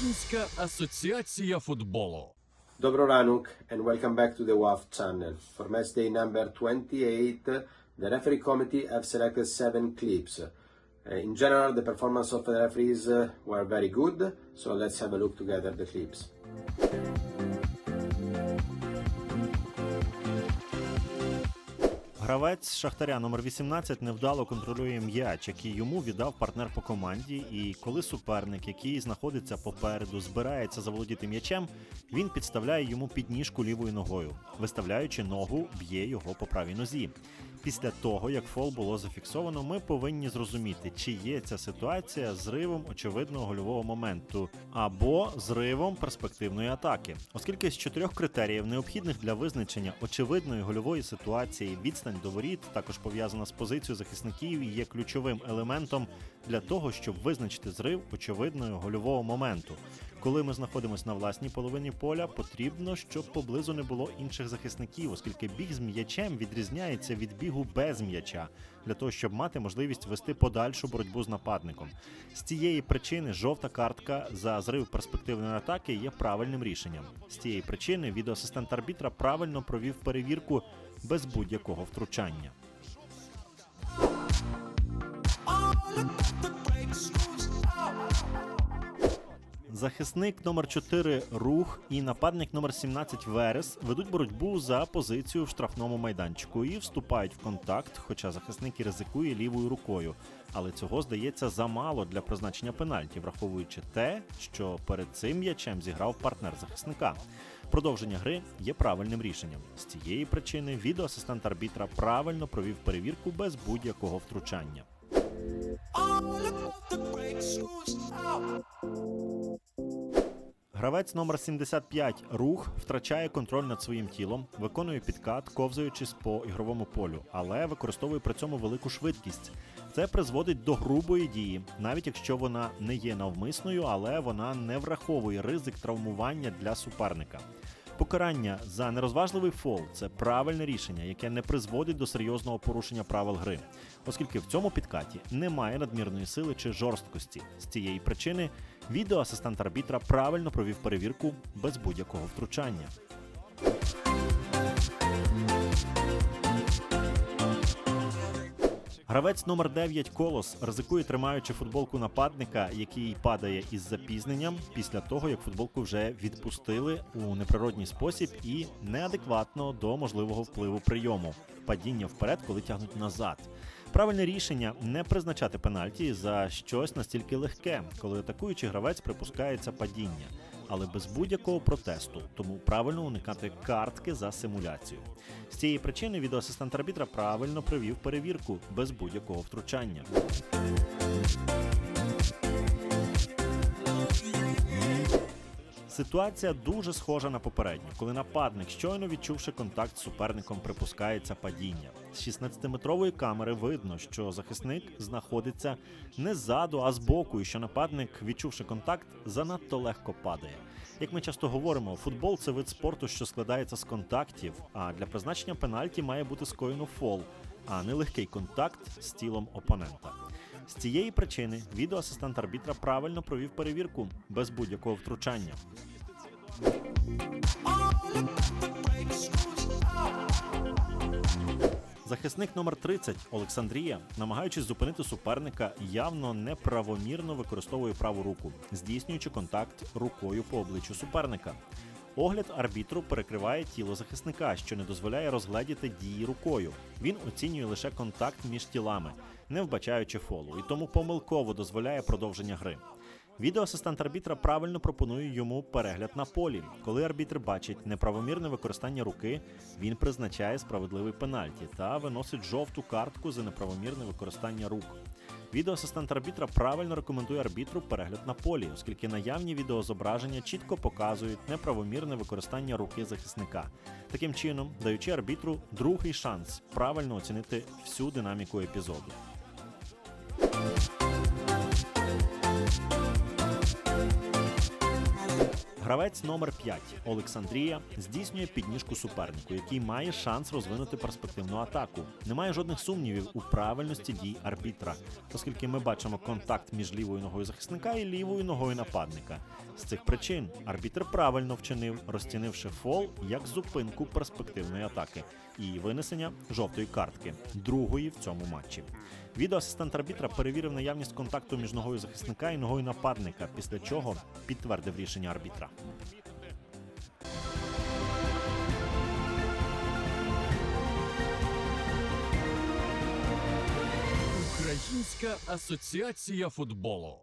Українська асоціація футболу. Dobro Ranuk and welcome back to the WAF channel. For match day number 28, the referee committee have selected seven clips. Uh, in general, the performance of the referees uh, were very good, so let's have a look together the clips. Гравець Шахтаря номер 18 невдало контролює м'яч, який йому віддав партнер по команді. І коли суперник, який знаходиться попереду, збирається заволодіти м'ячем, він підставляє йому підніжку лівою ногою, виставляючи ногу, б'є його по правій нозі. Після того, як фол було зафіксовано, ми повинні зрозуміти, чи є ця ситуація зривом очевидного гольового моменту або зривом перспективної атаки, оскільки з чотирьох критеріїв, необхідних для визначення очевидної гольової ситуації, відстань до воріт, також пов'язана з позицією захисників, і є ключовим елементом для того, щоб визначити зрив очевидного гольового моменту. Коли ми знаходимося на власній половині поля, потрібно, щоб поблизу не було інших захисників, оскільки біг з м'ячем відрізняється від бігу без м'яча, для того, щоб мати можливість вести подальшу боротьбу з нападником. З цієї причини жовта картка за зрив перспективної атаки є правильним рішенням. З цієї причини відеоасистент арбітра правильно провів перевірку без будь-якого втручання. Захисник номер 4 Рух і нападник номер 17 Верес ведуть боротьбу за позицію в штрафному майданчику і вступають в контакт, хоча захисник і ризикує лівою рукою. Але цього здається замало для призначення пенальті, враховуючи те, що перед цим м'ячем зіграв партнер захисника. Продовження гри є правильним рішенням. З цієї причини відеоасистент арбітра правильно провів перевірку без будь-якого втручання. Гравець номер 75 рух втрачає контроль над своїм тілом, виконує підкат, ковзаючись по ігровому полю, але використовує при цьому велику швидкість. Це призводить до грубої дії, навіть якщо вона не є навмисною, але вона не враховує ризик травмування для суперника. Покарання за нерозважливий фол це правильне рішення, яке не призводить до серйозного порушення правил гри, оскільки в цьому підкаті немає надмірної сили чи жорсткості. З цієї причини відеоасистент арбітра правильно провів перевірку без будь-якого втручання. Гравець номер 9 Колос ризикує тримаючи футболку нападника, який падає із запізненням після того, як футболку вже відпустили у неприродній спосіб і неадекватно до можливого впливу прийому падіння вперед, коли тягнуть назад. Правильне рішення не призначати пенальті за щось настільки легке, коли атакуючий гравець припускається падіння, але без будь-якого протесту, тому правильно уникати картки за симуляцію. З цієї причини відеоасистент арбітра правильно провів перевірку без будь-якого втручання. Ситуація дуже схожа на попередню, коли нападник, щойно відчувши контакт з суперником, припускається падіння. З 16-метрової камери видно, що захисник знаходиться не ззаду, а збоку, і що нападник, відчувши контакт, занадто легко падає. Як ми часто говоримо, футбол це вид спорту, що складається з контактів. А для призначення пенальті має бути скоєно фол, а не легкий контакт з тілом опонента. З цієї причини відеоасистент арбітра правильно провів перевірку без будь-якого втручання. Захисник номер 30 Олександрія, намагаючись зупинити суперника, явно неправомірно використовує праву руку, здійснюючи контакт рукою по обличчю суперника. Огляд арбітру перекриває тіло захисника, що не дозволяє розгледіти дії рукою. Він оцінює лише контакт між тілами, не вбачаючи фолу, і тому помилково дозволяє продовження гри. Відеоасистент арбітра правильно пропонує йому перегляд на полі. Коли арбітр бачить неправомірне використання руки, він призначає справедливий пенальті та виносить жовту картку за неправомірне використання рук. Відеоасистент арбітра правильно рекомендує арбітру перегляд на полі, оскільки наявні відеозображення чітко показують неправомірне використання руки захисника, таким чином даючи арбітру другий шанс правильно оцінити всю динаміку епізоду. Гравець номер 5 Олександрія здійснює підніжку супернику, який має шанс розвинути перспективну атаку. Немає жодних сумнівів у правильності дій арбітра, оскільки ми бачимо контакт між лівою ногою захисника і лівою ногою нападника. З цих причин арбітр правильно вчинив, розцінивши фол як зупинку перспективної атаки і винесення жовтої картки, другої в цьому матчі. Відеоасистент арбітра перевірив наявність контакту між ногою захисника і ногою нападника, після чого підтвердив рішення арбітра. Українська асоціація футболу.